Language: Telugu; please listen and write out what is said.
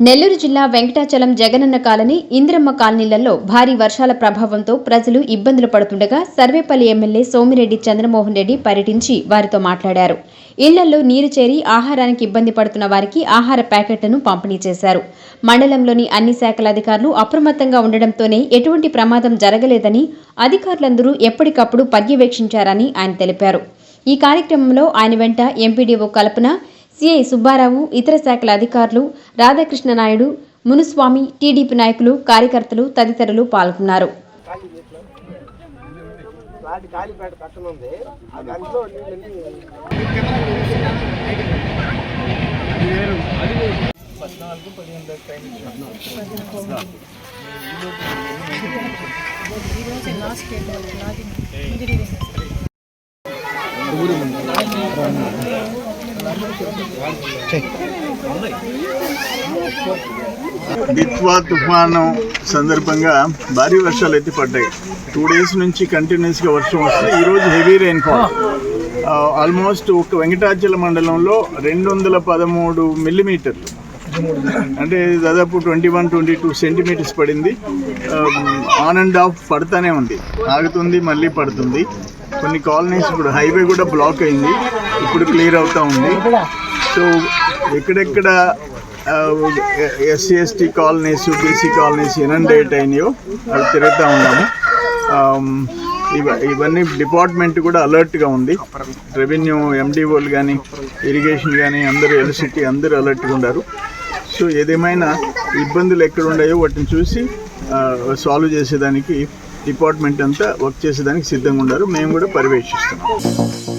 నెల్లూరు జిల్లా వెంకటాచలం జగనన్న కాలనీ ఇందిరమ్మ కాలనీలలో భారీ వర్షాల ప్రభావంతో ప్రజలు ఇబ్బందులు పడుతుండగా సర్వేపల్లి ఎమ్మెల్యే సోమిరెడ్డి చంద్రమోహన్ రెడ్డి పర్యటించి వారితో మాట్లాడారు. ఇళ్ళలో నీరు చేరి ఆహారానికి ఇబ్బంది పడుతున్న వారికి ఆహార ప్యాకెట్లను పంపిణీ చేశారు. మండలంలోని అన్ని శాఖల అధికారులు అప్రమత్తంగా ఉండడంతోనే ఎటువంటి ప్రమాదం జరగలేదని అధికారులందరూ ఎప్పటికప్పుడు పర్యవేక్షించారని ఆయన తెలిపారు. ఈ కార్యక్రమంలో ఆయన వెంట ఎంపీడీఓ కల్పన సిఐ సుబ్బారావు ఇతర శాఖల అధికారులు రాధాకృష్ణ నాయుడు మునుస్వామి టీడీపీ నాయకులు కార్యకర్తలు తదితరులు పాల్గొన్నారు. ఇంజనీరింగ్ బిత్వా తుఫాను సందర్భంగా భారీ వర్షాలు అయితే పడ్డాయి. టూ డేస్ నుంచి కంటిన్యూస్గా వర్షం వస్తే ఈరోజు హెవీ రెయిన్ఫాల్ ఆల్మోస్ట్ ఒక వెంకటాచల మండలంలో రెండు వందల పదమూడు మిల్లీమీటర్లు అంటే దాదాపు twenty one twenty two centimetres పడింది. ఆన్ అండ్ ఆఫ్ పడుతూనే ఉంది. ఆగుతుంది మళ్ళీ పడుతుంది. కొన్ని కాలనీస్ ఇప్పుడు హైవే కూడా బ్లాక్ అయింది. ఇప్పుడు క్లియర్ అవుతా ఉంది. సో ఎక్కడెక్కడ SC ST colonies BC colonies inundated అయినాయో అవి తిరుగుతూ ఉన్నాము. ఇవ ఇవన్నీ డిపార్ట్మెంట్ కూడా అలర్ట్గా ఉంది. రెవెన్యూ ఎండిఓలు కానీ ఇరిగేషన్ కానీ అందరూ ఎలక్ట్రిసిటీ అందరూ అలర్ట్గా ఉన్నారు. సో ఏదేమైనా ఇబ్బందులు ఎక్కడ ఉన్నాయో వాటిని చూసి సాల్వ్ చేసేదానికి డిపార్ట్మెంట్ అంతా వర్క్ చేసేదానికి సిద్ధంగా ఉన్నారు. మేము కూడా పర్యవేక్షిస్తున్నాం.